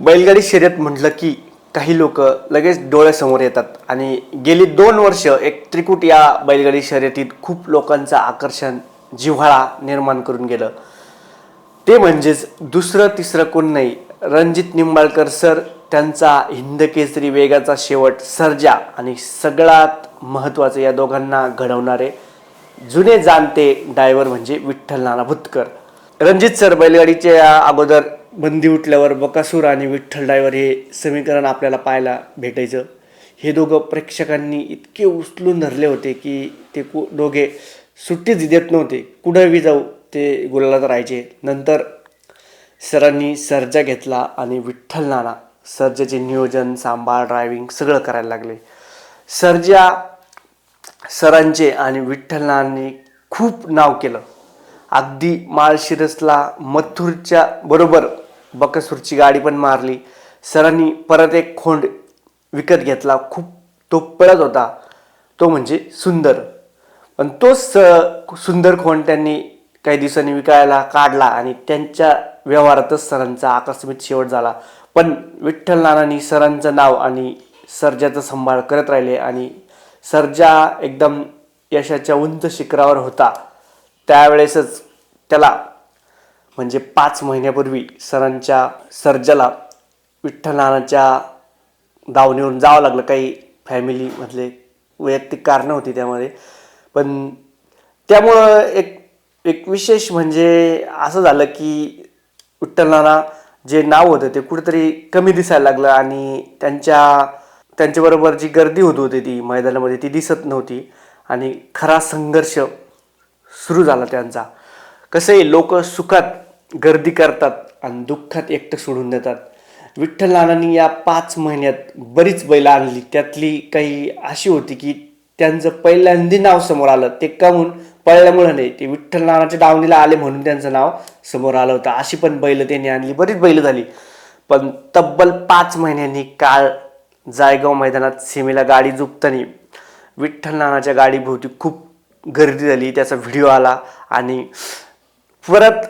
बैलगाडी शर्यत म्हटलं की काही लोक लगेच डोळ्यासमोर येतात. आणि गेली दोन वर्ष एक त्रिकूट या बैलगाडी शर्यतीत खूप लोकांचं आकर्षण जिव्हाळा निर्माण करून गेलं. ते म्हणजेच दुसरं तिसरं कोण नाही. रणजित निंबाळकर सर त्यांचा हिंद केसरी वेगाचा शेवट सर्जा आणि सगळ्यात महत्त्वाचं या दोघांना घडवणारे जुने जाणते डायव्हर म्हणजे विठ्ठल नाना भुतकर. रणजित सर बैलगाडीच्या अगोदर बंदी उठल्यावर बकासूर आणि विठ्ठल डायवर हे समीकरण आपल्याला पाहायला भेटायचं. हे दोघं प्रेक्षकांनी इतके उचलून धरले होते की ते कु दोघे सुट्टीच देत नव्हते. कुठंही जाऊ ते गुलालात राहायचे. नंतर सरांनी सर्जा घेतला आणि विठ्ठल नाना सर्जाचे नियोजन सांभाळ ड्रायव्हिंग सगळं करायला लागले. सर्जा सरांचे आणि विठ्ठल नानांनी खूप नाव केलं. अगदी माळशिरसला मथुरच्या बरोबर बकसूरची गाडी पण मारली. सरांनी परत एक खोंड विकत घेतला. खूप तो पळत होता. तो म्हणजे सुंदर. पण तोच स- सुंदर खोंड त्यांनी काही दिवसांनी विकायला काढला आणि त्यांच्या व्यवहारातच सरांचा आकस्मित शेवट झाला. पण विठ्ठल नानांनी सरांचं नाव आणि सर्जाचा सांभाळ करत राहिले आणि सर्जा एकदम यशाच्या उंच शिखरावर होता. त्यावेळेसच त्याला म्हणजे पाच महिन्यापूर्वी सरांच्या सर्जाला विठ्ठलनाच्या दावणीवरून जावं लागलं. काही फॅमिलीमधले वैयक्तिक कारणं होती त्यामध्ये. पण त्यामुळं एक एक विशेष म्हणजे असं झालं की विठ्ठलनाना जे नाव होतं ते कुठेतरी कमी दिसायला लागलं आणि त्यांच्या त्यांच्याबरोबर जी गर्दी होत होती ती मैदानामध्ये ती दिसत नव्हती आणि खरा संघर्ष सुरू झाला त्यांचा. कसं आहे लोक सुखात गर्दी करतात आणि दुःखात एकटं सोडून देतात. विठ्ठल नानांनी या पाच महिन्यात बरीच बैल आणली. त्यातली काही अशी होती की त्यांचं पहिल्यांदी नाव समोर आलं. ते कमून पळल्यामुळे नाही ते विठ्ठल नानाच्या आले म्हणून त्यांचं नाव समोर आलं होतं. अशी पण बैल त्यांनी आणली. बरीच बैल झाली. पण तब्बल पाच महिन्यांनी काळ जायगाव मैदानात सीमेला गाडी झुकताना विठ्ठल नानाच्या गाडीभोवती खूप गर्दी झाली. त्याचा व्हिडिओ आला आणि परत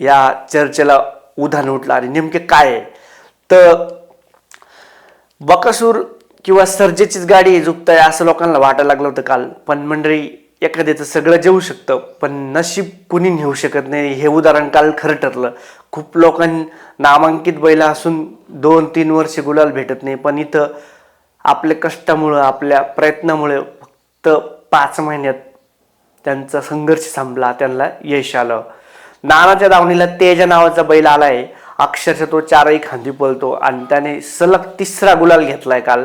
या चर्चेला उधाण उठलं आणि नेमके काय आहे? तर बकासूर किंवा सर्जेचीच गाडी झुकताय असं लोकांना वाटायला लागलं होतं काल. पण मंडळी एखाद्याचं सगळं जेवू शकतं पण नशीब कुणी नेऊ शकत नाही हे उदाहरण काल खरं ठरलं. खूप लोकांनी नामांकित बैल असून दोन तीन वर्ष गुलाल भेटत नाही. पण इथं आपल्या कष्टामुळं आपल्या प्रयत्नामुळे फक्त पाच महिन्यात त्यांचा संघर्ष संपला त्यांना यश आलं. नानाच्या दावणीला तेज नावाचा बैल आलाय. अक्षरशः तो चारही खांदी पळतो आणि त्याने सलग तिसरा गुलाल घेतलाय काल.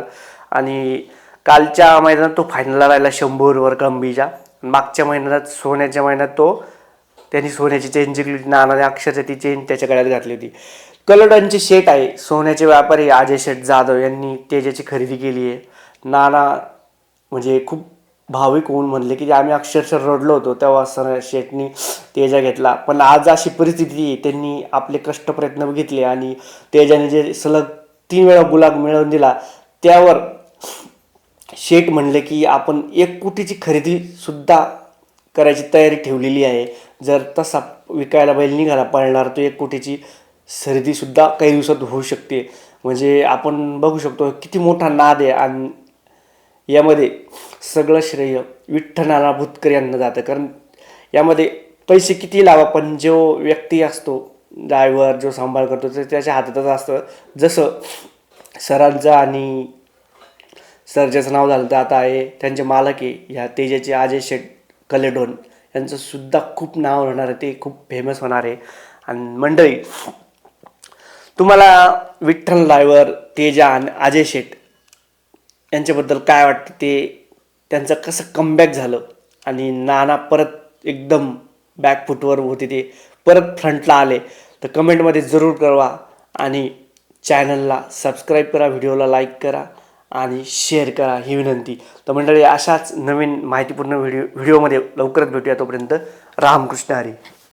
आणि कालच्या महिन्यात तो फायनलला राहिला शंभरवर गंभीच्या मागच्या महिन्यात सोन्याच्या महिन्यात तो त्यांनी सोन्याची चेन जिंकली होती. नानाने अक्षरशः ती चेन त्याच्या गळ्यात घातली होती. कलडांचे शेट आहे. सोन्याचे व्यापारी अजय शेठ जाधव यांनी तेजाची खरेदी केली आहे नाना म्हणजे खूप भाविक होऊन म्हणले की आम्ही अक्षरशः रडलो होतो तेव्हा सर शेटनी तेजा घेतला. पण आज अशी परिस्थिती त्यांनी आपले कष्ट प्रयत्न घेतले आणि तेजाने जे सलग तीन वेळा गुलाब मिळवून दिला त्यावर शेठ म्हणले की आपण एक कोटीची खरेदीसुद्धा करायची तयारी ठेवलेली आहे. जर तसा विकायला बैल निघाला पळणार तो एक कोटीची खरेदीसुद्धा काही दिवसात होऊ शकते. म्हणजे आपण बघू शकतो किती मोठा नाद आहे आणि यामध्ये सगळं श्रेय विठ्ठलाला भूतकर यांना जातं. कारण यामध्ये पैसे किती लावा पण जो व्यक्ती असतो ड्रायव्हर जो सांभाळ करतो ते त्याच्या हातातच असतं. जसं सरांचं आणि सर्जाचं नाव झालं तर आता आहे त्यांचे मालक आहे ह्या तेजाचे अजय शेठ कलेडोन यांचं सुद्धा खूप नाव होणार आहे. ते खूप फेमस होणार आहे. आणि मंडळी तुम्हाला विठ्ठल ड्रायव्हर तेजा आणि अजय शेठ यांच्याबद्दल काय वाटतं ते? त्यांचं कसं कमबॅक झालं? आणि नाना परत एकदम बॅकफुटवर होते ते. परत फ्रंटला आले. तर कमेंटमध्ये जरूर कळवा. आणि चॅनलला सबस्क्राईब करा व्हिडिओला लाईक करा आणि शेअर करा ही विनंती. तर मंडळी अशाच नवीन माहितीपूर्ण व्हिडिओ व्हिडिओमध्ये लवकरच भेटूया तोपर्यंत. रामकृष्ण हरी.